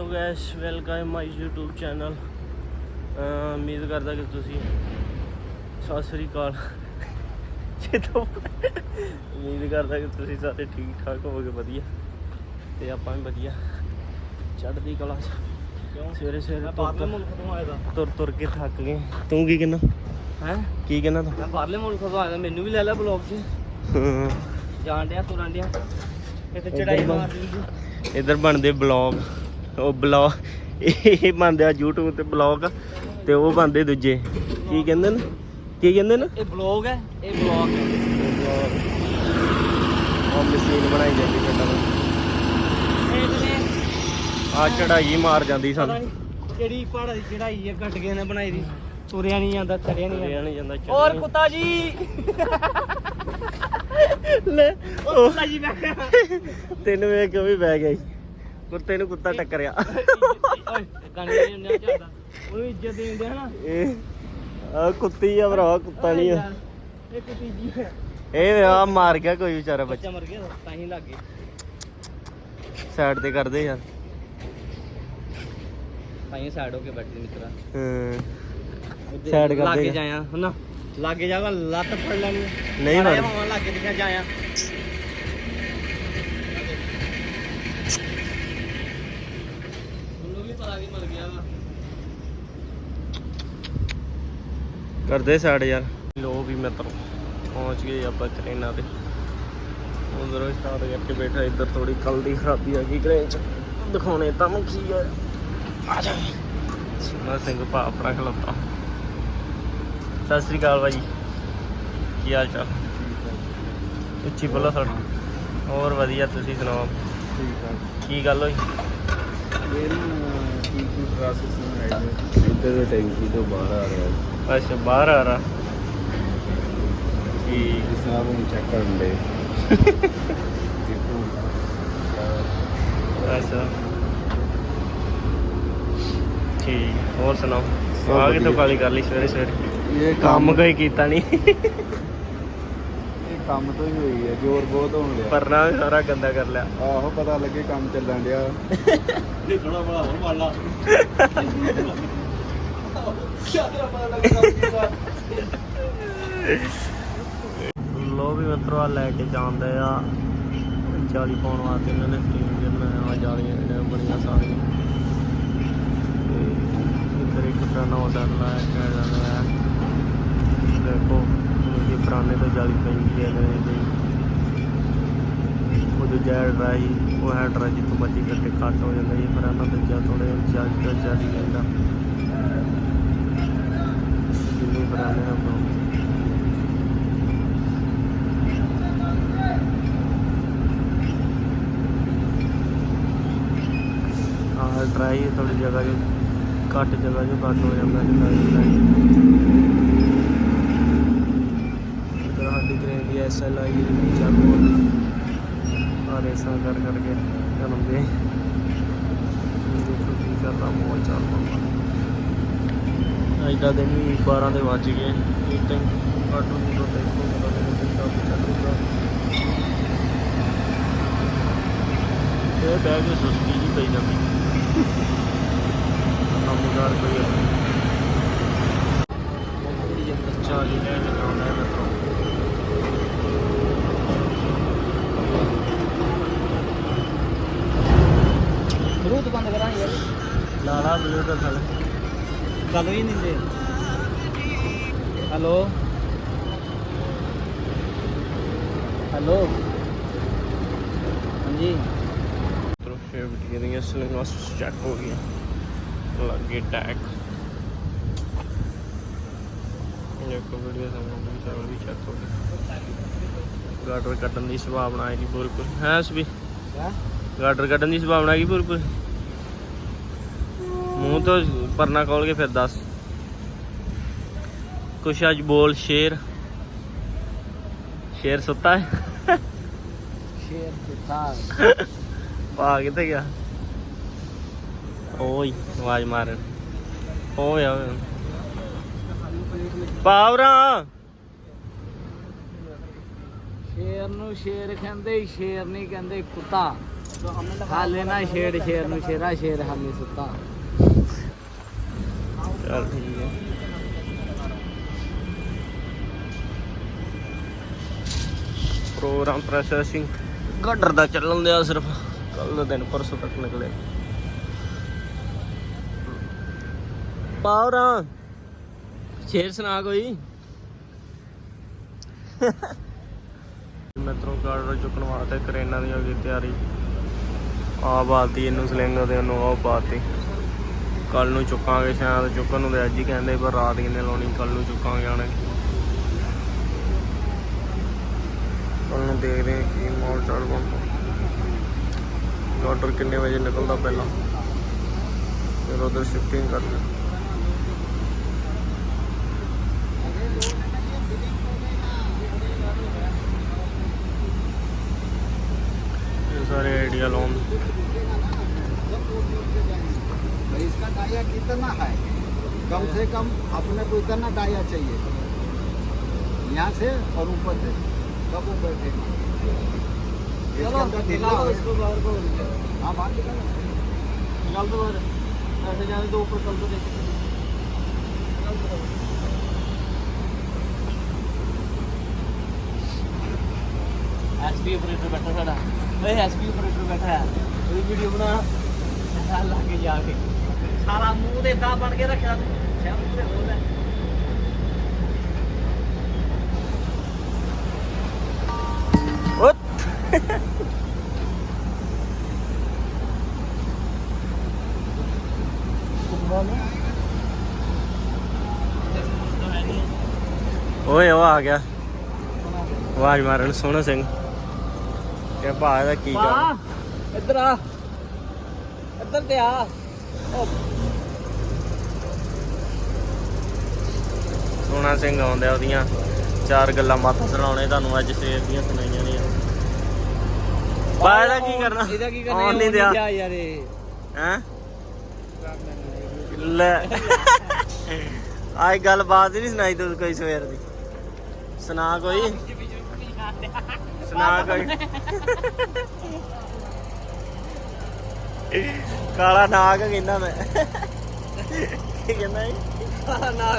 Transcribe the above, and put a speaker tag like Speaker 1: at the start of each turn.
Speaker 1: Hello guys welcome my YouTube channel ਉਮੀਦ ਕਰਦਾ ਕਿ ਤੁਸੀਂ ਸਤਿ ਸ੍ਰੀ ਅਕਾਲ। ਜਦੋਂ ਉਮੀਦ ਕਰਦਾ ਕਿ ਤੁਸੀਂ ਸਾਰੇ ਠੀਕ ਠਾਕ ਹੋਵੋਗੇ ਵਧੀਆ। ਤੇ ਆਪਾਂ ਵੀ ਵਧੀਆ। ਚੜ੍ਹਦੀ ਕਲਾ
Speaker 2: ਕਿਉਂ?
Speaker 1: ਸਵੇਰੇ ਸਵੇਰੇ
Speaker 2: ਬਾਹਰਲੇ ਮੁਲਕ ਤੋਂ ਆਇਆ ਦਾ
Speaker 1: ਤੁਰ ਤੁਰ ਕੇ ਥੱਕ ਗਏ। ਤੂੰ ਕੀ ਕਹਿਣਾ
Speaker 2: ਹੈ?
Speaker 1: ਕੀ ਕਹਿਣਾ ਤੂੰ?
Speaker 2: ਮੈਂ ਬਾਹਰਲੇ ਮੁਲਕ ਤੋਂ ਆਇਆ ਮੈਨੂੰ ਵੀ ਲੈ ਲੈ ਬਲੌਗ 'ਚ। ਜਾਣ ਡਿਆ ਤੁਰਨ ਡਿਆ। ਇੱਥੇ ਚੜਾਈ ਮਾਰਦੀ
Speaker 1: ਇੱਧਰ ਬਣਦੇ ਬਲੌਗ ਉਹ ਬਲੌਗ ਇਹ ਬਣਦੇ ਆ YouTube ਤੇ ਬਲੌਗ ਤੇ ਉਹ ਬਣਦੇ ਦੂਜੇ। ਕੀ ਕਹਿੰਦੇ ਨੇ? ਕੀ ਕਹਿੰਦੇ ਨੇ?
Speaker 2: ਇਹ ਬਲੌਗ ਹੈ ਇਹ ਬਲੌਗ ਹੈ।
Speaker 1: ਉਹ ਮਸ਼ੀਨ ਬਣਾਈ ਜਾਂਦੀ ਪਿੰਡਾਂ
Speaker 2: ਇਹ ਤੇ।
Speaker 1: ਆ ਚੜਾਈ ਮਾਰ ਜਾਂਦੀ ਸਾਨੂੰ।
Speaker 2: ਕਿਹੜੀ ਪਹਾੜ ਦੀ ਚੜਾਈ ਹੈ ਘਟ ਗਏ ਨੇ ਬਣਾਈ ਦੀ। ਤੁਰਿਆ ਨਹੀਂ ਜਾਂਦਾ ਚੜਿਆ ਨਹੀਂ ਜਾਂਦਾ।
Speaker 1: ਨਹੀਂ ਜਾਂਦਾ
Speaker 2: ਔਰ ਕੁੱਤਾ ਜੀ!
Speaker 1: ਲੈ
Speaker 2: ਉਹ ਕੁੱਤਾ ਜੀ ਕਿਹਾ
Speaker 1: ਤੈਨੂੰ ਵੇਖ ਕੇ ਵੀ ਬਹਿ ਗਿਆ। ਕੁੱਤੇ ਨੂੰ ਕੁੱਤਾ ਟੱਕਰਿਆ।
Speaker 2: ਓਏ ਗਾਣੇ ਨਹੀਂ ਹੁੰਦੇ ਚੱਲਦਾ ਉਹਨੂੰ ਇੱਜ਼ਤ ਦੇਂਦੇ ਹਨਾ
Speaker 1: ਇਹ ਆ ਕੁੱਤੀ ਆ ਭਰਾ ਕੁੱਤਾ ਨਹੀਂ ਆ।
Speaker 2: ਇਹ ਕੁੱਤੀ ਜੀ ਹੈ
Speaker 1: ਇਹ ਆ ਮਾਰ ਗਿਆ ਕੋਈ ਵਿਚਾਰਾ ਬੱਚਾ
Speaker 2: ਮਰ ਗਿਆ ਤਾਂ ਹੀ ਲੱਗ ਗਏ।
Speaker 1: ਸਾਈਡ ਤੇ ਕਰਦੇ ਯਾਰ
Speaker 2: ਹੀ ਸਾਈਡ ਹੋ ਕੇ ਬੈਠੇ ਮਿੱਤਰਾ।
Speaker 1: ਹਾਂ। Side ਕਰ
Speaker 2: ਲਾਗੇ। ਜਾਇਆ ਹਨਾ? ਲਾਗੇ ਜਾਗਾ ਲੱਤ ਫੜ ਲੈਣੀ
Speaker 1: ਨਹੀਂ ਫੜ
Speaker 2: ਲਾਗੇ ਦਿਖਾ ਜਾਇਆ ਉਹਨੂੰ ਵੀ ਪਤਾ ਵੀ ਮਰ ਗਿਆ ਵਾ
Speaker 1: ਕਰਦੇ ਸਾਈਡ ਯਾਰ। ਲੋ ਵੀ ਮਿੱਤਰ ਪਹੁੰਚ ਗਏ ਆਪਾਂ ਟ੍ਰੇਨਾਂ ਤੇ। ਉਧਰੋਂ ਸਟਾਰਟ ਕਰਕੇ ਬੈਠਾ ਇੱਧਰ ਥੋੜੀ ਕੱਲ ਦੀ ਖਰਾਬੀ ਆ ਗਈ ਟ੍ਰੇਨ ਚ। ਦਿਖਾਉਣੇ ਤਾਂ ਮੈਂ ਕੀ ਆ। ਆ ਜਾ। ਮੈਂ ਸਿੰਘ ਭਾ ਆਪਣਾ ਖਲੋਤਾ। ਸਤਿ ਸ੍ਰੀ ਅਕਾਲ ਭਾਈ ਕੀ ਹਾਲ ਚਾਲ? ਉੱਚੀ ਬੋਲੋ ਥੋੜਾ ਹੋਰ ਵਧੀਆ ਤੁਸੀਂ ਸੁਣਾਓ?
Speaker 3: ਠੀਕ ਆ।
Speaker 1: ਕੀ ਗੱਲ ਹੋਈ?
Speaker 3: ਇਹ ਨਾ ਕੀ ਕੀ ਪ੍ਰੋਸੈਸ ਨੂੰ ਆਈ ਹੈ ਇੱਧਰ ਟੈਂਕੀ ਤੋਂ ਬਾਹਰ ਆ ਰਿਹਾ ਹੈ
Speaker 1: ਅੱਛਾ ਬਾਹਰ ਆ ਰਹਾ। ਠੀਕ
Speaker 3: ਜਿਸ ਨਾਲ ਉਹ ਚੈੱਕ ਕਰਨ ਦੇ।
Speaker 1: ਅੱਛਾ। ਠੀਕ ਹੋਰ ਸੁਣਾਓ?
Speaker 3: ਸਭ
Speaker 1: ਆ ਕਿਤੋਂ
Speaker 3: ਵਧੀਆ।
Speaker 1: ਕਾਲੀ ਕਰ ਲਈ ਸਵੇਰੇ ਸਵੇਰੇ
Speaker 3: ਇਹ
Speaker 1: ਕੰਮ ਕੋਈ ਕੀਤਾ ਨਹੀਂ
Speaker 3: ਕੰਮ ਤੋਂ ਹੀ ਹੋਈ ਹੈ ਜ਼ੋਰ ਬਹੁਤ ਹੋਣ ਲਿਆ
Speaker 1: ਪਰਨਾ ਵੀ ਸਾਰਾ ਗੰਦਾ ਕਰ ਲਿਆ।
Speaker 3: ਆਹੋ ਪਤਾ ਲੱਗੇ ਕੰਮ ਚੱਲਣ ਡਿਆ।
Speaker 2: ਥੋੜਾ ਬੜਾ ਹੋਰ ਮਾਰ ਲਾ।
Speaker 1: ਲੋ ਵੀ ਮਿੱਤਰੋ ਆ ਲੈ ਕੇ ਜਾਂਦੇ ਆ। 40 ਪਾਉਣ ਵਾਸਤੇ ਇਹਨਾਂ ਨੇ ਸਟੀਮ ਜਿਹਾ ਬਣਾਇਆ ਆ ਜਾਲੀਆਂ ਜਿਹੜੀਆਂ ਬਣੀਆਂ ਸਾਰੀਆਂ। ਤੇ ਇੱਧਰ ਇੱਕ ਪੁਰਾਣਾ ਆਰਡਰ ਲਾਇਆ ਕਿਹੜਾ ਲਾਇਆ ਇਹ ਪੁਰਾਣੇ ਜਾਲੀ ਪੈਂਦੀ ਹੈ ਇਹਦੇ ਉਹ ਜੋ ਜੈਡ ਰਾਈ ਉਹ ਹੈ ਡਰਾ ਜਿੱਥੋਂ ਮਰਜ਼ੀ ਕਰਕੇ ਕੱਟ ਹੋ ਜਾਂਦਾ ਇਹ ਪੁਰਾਣਾ ਦੂਜਾ ਥੋੜੇ ਚਾਰਜ ਦਾ ਜਾਲੀ ਲੈਂਦਾ। ਜਿੰਨੇ ਪੁਰਾਣੇ ਆ ਆਹ ਡਰਾਈ ਥੋੜੀ ਜਗ੍ਹਾ ਜੋ ਘੱਟ ਜਗ੍ਹਾ ਜੋ ਘੱਟ ਹੋ ਜਾਂਦਾ ਜਿੰਨਾ ਡਰਾਈ ਇਧਰ ਸਾਡੀ ਗ੍ਰੇਨ ਦੀ ਐਸ ਐਲ ਆਈ ਦੀ ਚਾਕੂ ਰੇਸਾਂ ਕਰ ਕਰਕੇ ਚਲਾਉਂਦੇ ਦੇਖੋ ਕੀ ਕਰਦਾ ਬਹੁਤ ਚੱਲਦਾ ਅੱਜ ਦਾ ਦਿਨ ਵੀ 12 ਦੇ ਵੱਜ ਗਏ। ਟਾਈਮ ਘੱਟ ਨੂੰ ਤੋਂ ਦੇਖੋ ਦਿਨ ਵੀ ਕਾਫੀ ਚੱਲੂਗਾ ਇਹ ਬੈਗ ਸੁਸਤੀ ਜੀ ਪਈ ਜਾਂਦੀ। ਕੰਮਕਾਰ ਕੋਈ ਚਾਲੀ ਲੈਣ ਜਾਣਾ ਹੈ ਮੈਨੂੰ
Speaker 2: ਬਰੂਤ ਬੰਦ ਕਰਾਂ ਯਾਰ
Speaker 1: ਲਾਲਾ ਬਲੂਟੁੱਥ ਥਲ
Speaker 2: ਗੱਲ ਹੀ ਨਹੀਂ ਦੇ ਹੈਲੋ ਹੈਲੋ ਹਾਂਜੀ?
Speaker 1: ਤਰਫੇ ਬਿਟੀਆਂ ਦੀਆਂ ਸਲਿੰਗਸ ਚੈੱਕ ਹੋ ਗਈਆਂ। ਲੱਗੇ ਟੈਗ ਇਹ ਕੋ ਵੀਡੀਓ ਸਾਨੂੰ ਵੀ ਸਾਰਾ ਵੀ ਚੈੱਕ ਹੋ ਗਿਆ। ਗਾਡਰ ਕੱਢਣ ਦੀ ਸੰਭਾਵਨਾ ਹੈ ਨਹੀਂ ਬਿਲਕੁਲ ਹੈ ਸਭੀ
Speaker 2: ਹੈ?
Speaker 1: ਗਾਡਰ ਕੱਢਣ ਦੀ ਸੰਭਾਵਨਾ ਹੈਗੀ ਬਿਲਕੁਲ ਮੂੰਹ ਤੋਂ ਪਰਨਾ ਖੋਲ ਕੇ ਫਿਰ ਦੱਸ। ਕੁਛ ਅੱਜ ਬੋਲ ਸ਼ੇਰ। ਸ਼ੇਰ ਸੁੱਤਾ ਹੈ?
Speaker 2: ਸ਼ੇਰ ਕਿਥਾ
Speaker 1: ਪਾ ਕਿੱਥੇ ਗਿਆ? ਓਏ ਆਵਾਜ਼ ਮਾਰਨ। ਓਏ ਓਏ। ਪਾਵਰਾ।
Speaker 2: ਸ਼ੇਰ ਨੂੰ ਸ਼ੇਰ ਕਹਿੰਦੇ ਸ਼ੇਰ ਨਹੀਂ ਕਹਿੰਦੇ ਕੁੱਤਾ। ਹਾਲੇ ਨਾ ਸ਼ੇਰ ਸ਼ੇਰ ਨੂੰ ਸ਼ੇਰਾ ਸ਼ੇਰ ਹਾਲੇ ਸੁੱਤਾ।
Speaker 1: ਚੱਲ ਠੀਕ ਹੈ ਪ੍ਰੋਗਰਾਮ ਪ੍ਰੋਸੈਸਿੰਗ ਗਾਡਰ ਦਾ ਚੱਲਣ ਦਿਆ ਸਿਰਫ। ਕੱਲ ਦਾ ਦਿਨ ਪਰਸੋਂ ਤੱਕ ਨਿਕਲੇ। ਪਾਉਰਾਂ ਸ਼ੇਰ ਸੁਣਾ ਕੋਈ। ਮੈਟਰੋ ਗਾਰਡਰ ਚੁੱਕਣ ਵਾਸਤੇ ਕਰੇਨਾਂ ਦੀ ਹੋ ਗਈ ਤਿਆਰੀ। ਆ ਬਾਤੀ ਇਹਨੂੰ ਸਲਿੰਗ ਦੇ, ਉਹਨੂੰ ਉਹ ਪਾਤੀ ਕੱਲ ਨੂੰ ਚੁੱਕਾਂਗੇ ਸ਼ਾਇਦ, ਚੁੱਕਣ ਨੂੰ ਤੇ ਅੱਜ ਹੀ ਕਹਿੰਦੇ ਪਰ ਰਾਤ ਕਿੰਨੇ ਲਾਉਣੀ, ਕੱਲ ਨੂੰ ਚੁੱਕਾਂਗੇ ਆਣੇ ਕੱਲ ਨੂੰ ਦੇਖਦੇ ਹਾਂ ਕੀ ਮੌਲ ਚਾਲ ਬਣਦਾ ਆਰਡਰ ਕਿੰਨੇ ਵਜੇ ਨਿਕਲਦਾ ਪਹਿਲਾਂ। ਫਿਰ ਉਧਰ ਸ਼ਿਫਟਿੰਗ ਕਰਦੇ ਇਹ ਸਾਰੇ ਆਈਡੀਆ ਲਾਉਣ।
Speaker 3: तो इसका डाया कितना है? कम से कम अपने को इतना डाया चाहिए। यहाँ से और ऊपर से। कब हाँ,
Speaker 2: ऊपर फेंकना ऐसे जाने ऊपर एस पी ऑपरेटर बैठा साढ़ा। एस पी ऑपरेटर बैठा है। वीडियो बना? ਸਾਲ ਲਾ ਕੇ ਜਾ ਕੇ। ਸਾਰਾ ਮੂੰਹ ਦਾ ਬਣ ਕੇ ਰੱਖਿਆ ਤੂੰ। ਸ਼ਾਮ ਤੇ ਹੋ ਲੈ।
Speaker 1: ਉੱਤ ਓਏ ਉਹ ਆ ਗਿਆ। ਆਵਾਜ਼ ਮਾਰਨ ਸੋਹਣਾ ਸਿੰਘ। ਤੇ ਭਾ ਦਾ ਕੀ ਕਰ
Speaker 2: ਇੱਧਰ ਆ। ਇੱਧਰ ਤੇ ਆ।
Speaker 1: ਸੋਹਣਾ ਸਿੰਘ ਆਉਂਦੇ ਆ ਉਹਦੀਆਂ। ਚਾਰ ਗੱਲਾਂ ਮਾਤਾ ਸੁਣਾਉਣੇ ਤੁਹਾਨੂੰ ਅੱਜ ਸਵੇਰ ਦੀਆਂ ਸੁਣਾਈਆਂ ਨੇ। ਇਹਦਾ ਕੀ ਕਰਨਾ?
Speaker 2: ਇਹਦਾ ਕੀ ਕਰਨਾ?
Speaker 1: ਆਉਣ ਨਹੀਂ ਦਿਆ।
Speaker 2: ਯਾਰ ਇਹ।
Speaker 1: ਹੈ? ਲੈ। ਆਈ ਗੱਲ ਬਾਤ ਹੀ ਨਹੀਂ ਸੁਣਾਈ ਤੂੰ ਕੋਈ ਸਵੇਰ ਦੀ। ਸੁਣਾ ਕੋਈ? ਸੁਣਾ ਕੋਈ? ਕਾਲਾ ਨਾਗ ਕਹਿੰਦਾ ਮੈਂ। ਕੀ ਕਹਿੰਦਾ ਇਹ?
Speaker 2: ਨਾ